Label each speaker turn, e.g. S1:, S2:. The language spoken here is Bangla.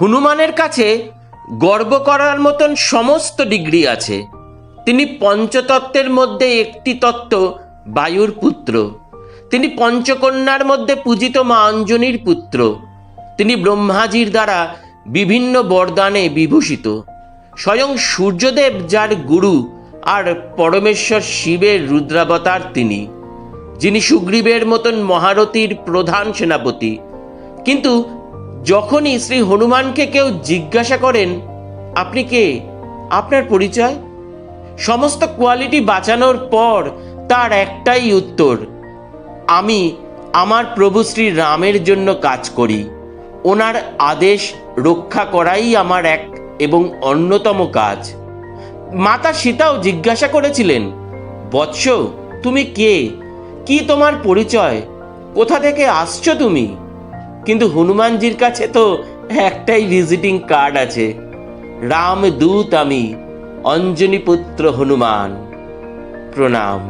S1: হনুমানের কাছে গর্ব করার মতন সমস্ত ডিগ্রি আছে। তিনি পঞ্চতত্ত্বের মধ্যে একটি তত্ত্ব, বায়ুর পুত্র। তিনি পঞ্চকন্যার মধ্যে পূজিত মা অঞ্জনীর পুত্র। তিনি ব্রহ্মাজির দ্বারা বিভিন্ন বরদানে বিভূষিত। স্বয়ং সূর্যদেব, যার গুরু আর পরমেশ্বর শিবের রুদ্রাবতার তিনি, যিনি সুগ্রীবের মতন মহারথীর প্রধান সেনাপতি। কিন্তু যখনই শ্রী হনুমানকে কেউ জিজ্ঞাসা করেন, আপনি কে? আপনার পরিচয়? সমস্ত কোয়ালিটি বাঁচানোর পর তার একটাই উত্তর, আমি আমার প্রভু শ্রী রামের জন্য কাজ করি। ওনার আদেশ রক্ষা করাই আমার এক এবং অন্যতম কাজ। মাতা সীতাও জিজ্ঞাসা করেছিলেন, বৎস, তুমি কে? কি তোমার পরিচয়? কোথা থেকে আসছো তুমি? কিন্তু হনুমানজির কাছে তো একটাই ভিজিটিং কার্ড আছে। রাম দূত আমি অঞ্জনী পুত্র হনুমান। প্রণাম।